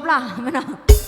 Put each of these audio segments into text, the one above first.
จบละ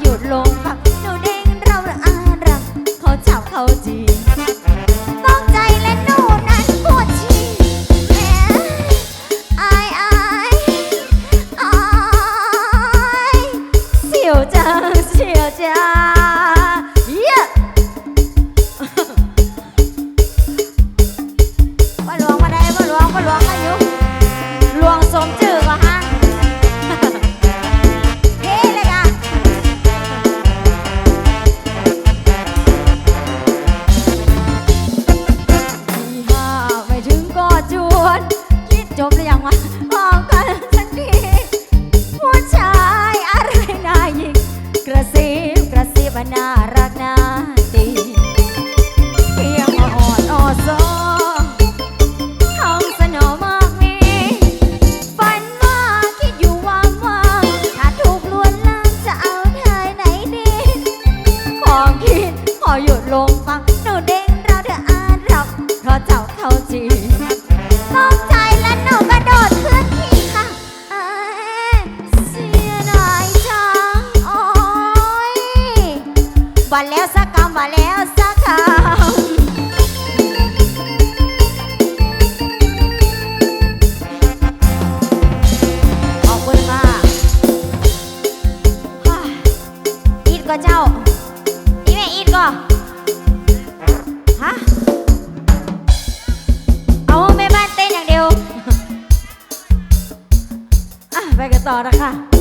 หยุดลง อหยุดลงฟังหนูเด้งเราเธออารักเพราะเจ้าเข้าจีตกใจแล้วหนูกระโดดขึ้นที่ค่ะเอ้ยเสียดายจังโอ้ยบ่แล้วสักคำบ่แล้วสักคำ ขอบคุณค่ะฮ่าอีทก็เจ้า 再看。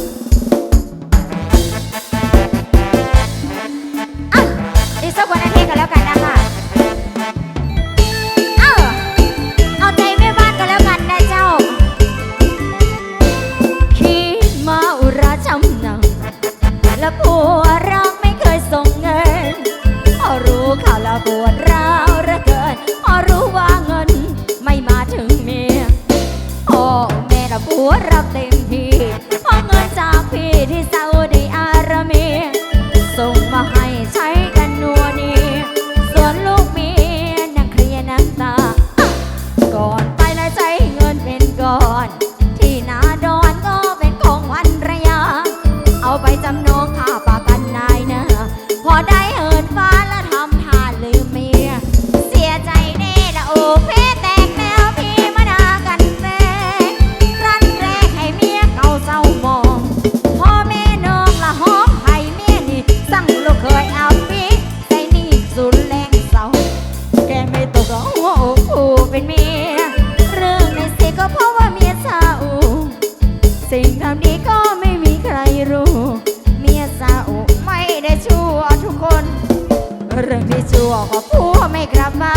วไม่กลับมา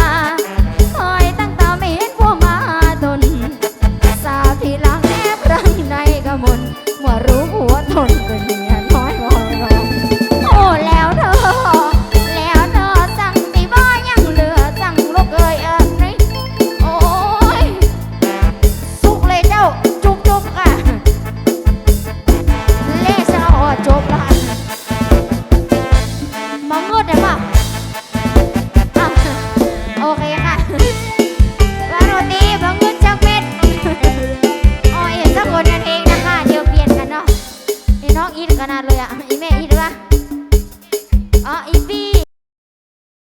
คอยตั้งตาไม่เห็นพวกมาทนสาวที่หลังแอบรังในกระมนเมื่อรู้หัวทนก็เหนียน้อยมอรอโอ้แล้วเธอ แล้วเธอจังตีบ่ยังเหลือสั่งลูกเอ้ยเอ้ยโอ้ยสุกเลยเจ้าจุบจุบอะเล่เจ้าจบ